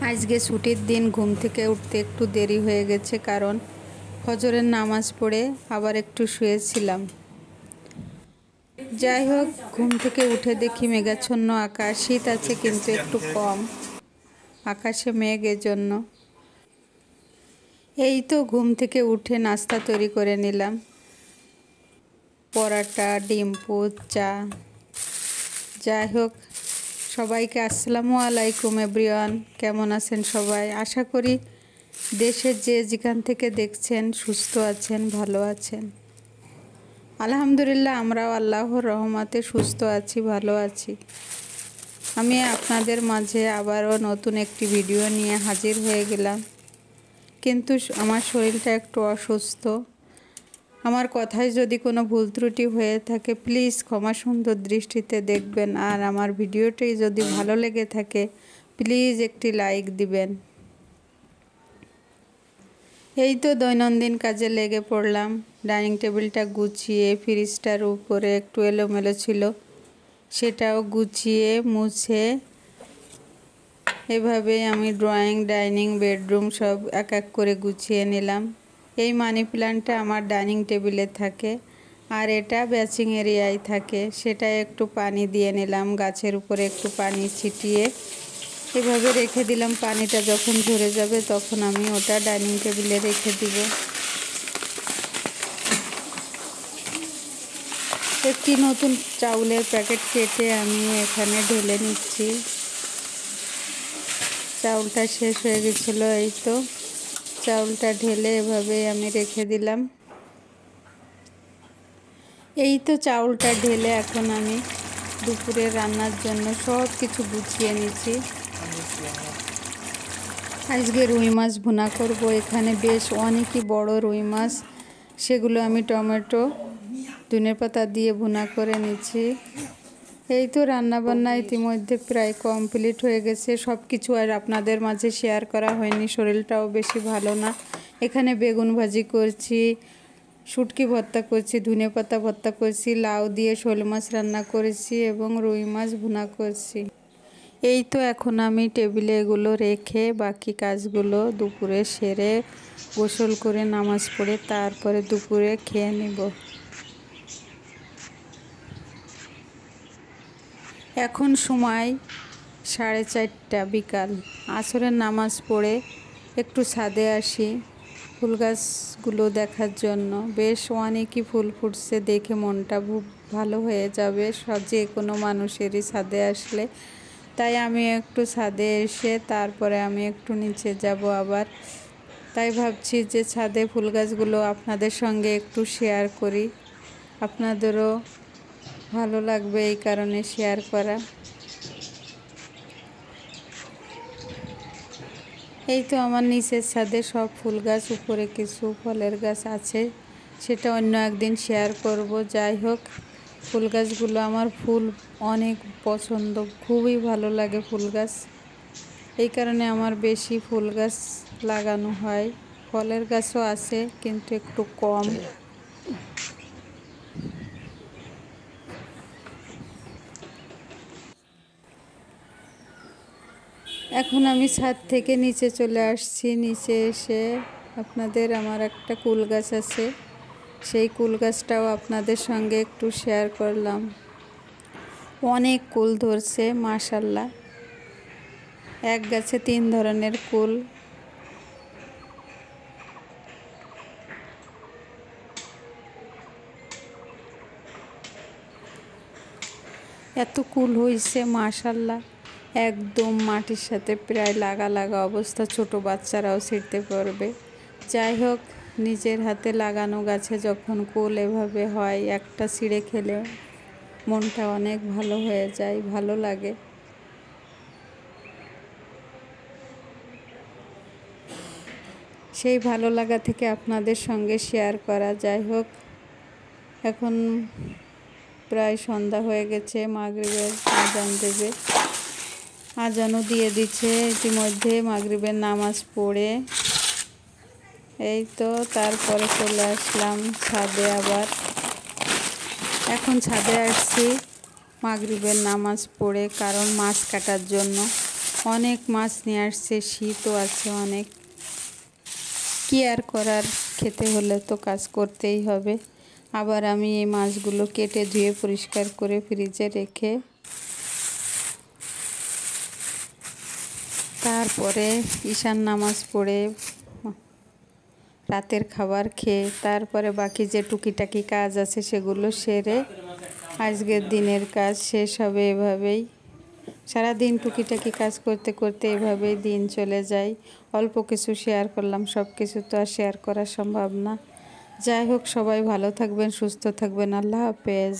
আজকে ছুটির দিন ঘুম থেকে উঠতে একটু দেরি হয়ে গেছে কারণ ফজরের নামাজ পড়ে আবার একটু শুয়েছিলাম। যাই হোক, ঘুম থেকে উঠে দেখি মেঘাচ্ছন্ন আকাশ। শীত আছে কিন্তু একটু কম। আকাশে মেঘ জন্য এই তো ঘুম থেকে উঠে নাস্তা তৈরি করে নিলাম। পরাটা, ডিম, পোচ, চা। যাই হোক সবাইকে আসসালামু আলাইকুম, এভরিওয়ান। কেমন আছেন সবাই? আশা করি দেশের যে যেখান থেকে দেখছেন, সুস্থ আছেন, ভালো আছেন। আলহামদুলিল্লাহ, আমরাও আল্লাহর রহমাতে সুস্থ আছি, ভালো আছি। আমি আপনাদের মাঝে আবারও নতুন একটি ভিডিও নিয়ে হাজির হয়ে গেলাম। কিন্তু আমার শরীরটা একটু অসুস্থ। আমার কথায় যদি কোনো ভুল ত্রুটি হয়ে থাকে প্লিজ ক্ষমা সুন্দর দৃষ্টিতে দেখবেন। আর আমার ভিডিওটি যদি ভালো লেগে থাকে প্লিজ একটি লাইক দিবেন। এই তো দৈনন্দিন কাজে লেগে পড়লাম। ডাইনিং টেবিলটা গুছিয়ে, ফ্রিজটার উপরে একটু এলোমেলো ছিল। সেটাও গুছিয়ে, মুছে। এভাবে আমি ড্রয়িং ডাইনিং বেডরুম সব এক এক করে গুছিয়ে নিলাম। এই মানি প্ল্যান্টটা আমার ডাইনিং টেবিলে থাকে। আর এটা ব্যাচিং এরিয়ায় থাকে। সেটা একটু পানি দিয়ে নিলাম, গাছের উপরে একটু পানি ছিটিয়ে। এভাবে রেখে দিলাম, পানিটা যখন ঝরে যাবে তখন আমি ওটা ডাইনিং টেবিলে রেখে দিব। একটি নতুন চাউলের প্যাকেট কেটে আমি এখানে ঢেলে নিচ্ছি। চাউলটা শেষ হয়ে গেছিল, এই তো। চাউলটা ঢেলে এভাবে আমি রেখে দিলাম। এই তো চাউলটা ঢেলে এখন আমি দুপুরে রান্নার জন্য সব কিছু গুছিয়ে নিচ্ছি। আজকে রুই মাছ ভুনা করব। এখানে বেশ অনেকই বড় রুই মাছ, সেগুলো আমি টমেটো ধনে পাতা দিয়ে ভুনা করে নিচ্ছি। এই তো রান্নাবান্না ইতিমধ্যে প্রায় কমপ্লিট হয়ে গেছে। সব কিছু আর আপনাদের মাঝে শেয়ার করা হয়নি, শরীরটাও বেশি ভালো না। এখানে বেগুন ভাজি করছি, শুটকি ভর্তা করছি, ধনে পাতা ভর্তা করছি, লাউ দিয়ে শোল মাছ রান্না করেছি এবং রুই মাছ ভুনা করছি। এই তো এখন আমি টেবিলে এগুলো রেখে বাকি কাজগুলো দুপুরে সেরে গোসল করে নামাজ পড়ে তারপরে দুপুরে খেয়ে নিব। এখন সময় সাড়ে চারটা বিকাল। আসরের নামাজ পড়ে একটু ছাদে আসি ফুল গাছগুলো দেখার জন্য। বেশ অনেকই ফুল ফুটছে দেখে মনটা খুব ভালো হয়ে যাবে সব যে কোনো মানুষেরই ছাদে আসলে। তাই আমি একটু ছাদে এসে তারপরে আমি একটু নিচে যাব আবার। তাই ভাবছি যে ছাদে ফুল গাছগুলো আপনাদের সঙ্গে একটু শেয়ার করি। আপনাদেরও ভালো লাগবে এই কারণে শেয়ার করা। এই তো আমার নিচের ছাদে সব ফুল গাছ, উপরে কিছু ফলের গাছ আছে, সেটা অন্য একদিন শেয়ার করব। যাই হোক, ফুল গাছগুলো আমার ফুল অনেক পছন্দ, খুবই ভালো লাগে ফুল গাছ। এই কারণে আমার বেশি ফুল গাছ লাগানো হয়। ফলের গাছও আছে, কিন্তু একটু কম। এখন আমি ছাদ থেকে নিচে চলে আসছি। নিচে এসে আপনাদের আমার একটা কুল গাছ আছে। সেই কুল গাছটাও আপনাদের সঙ্গে একটু শেয়ার করলাম। অনেক কুল ধরছে মাশাল্লাহ এক গাছে তিন ধরনের কুল। এত কুল হয়েছে মাশাল্লাহ একদম মাটির সাথে প্রায় লাগা লাগা অবস্থা, ছোট বাচ্চারাও ছিঁড়তে পারবে। যাই হোক, নিজের হাতে লাগানো গাছে যখন কোল এভাবে হয়, একটা ছিঁড়ে খেলে মনটা অনেক ভালো হয়ে যায়, ভালো লাগে। সেই ভালো লাগা থেকে আপনাদের সঙ্গে শেয়ার করা। যাই হোক, এখন প্রায় সন্ধ্যা হয়ে গেছে, মাগরিবের আজান দেবে। আজানও দিয়ে দিচ্ছে। ইতিমধ্যে মাগরিবের নামাজ পড়ে। এই তো তারপরে চলে আসলাম ছাদে আবার। এখন ছাদে আসছি। মাগরিবের নামাজ পড়ে, কারণ মাছ কাটার জন্য। অনেক মাছ নিয়ে আসছে, শীতও আছে অনেক। কি আর করার, খেতে হলে তো কাজ করতেই হবে। আবার আমি এই মাছগুলো কেটে ধুয়ে পরিষ্কার করে ফ্রিজে রেখে তারপরে ঈশান নামাজ পড়ে, রাতের খাবার খেয়ে, তারপরে বাকি যে টুকিটাকি কাজ আছে সেগুলো সেরে আজকের দিনের কাজ শেষ হবে এভাবেই। সারাদিন টুকিটাকি কাজ করতে করতে এভাবেই দিন চলে যায়। অল্প কিছু শেয়ার করলাম, সব কিছু তো আর শেয়ার করা সম্ভব না। যাই হোক, সবাই ভালো থাকবেন, সুস্থ থাকবেন। আল্লাহ হাফেজ।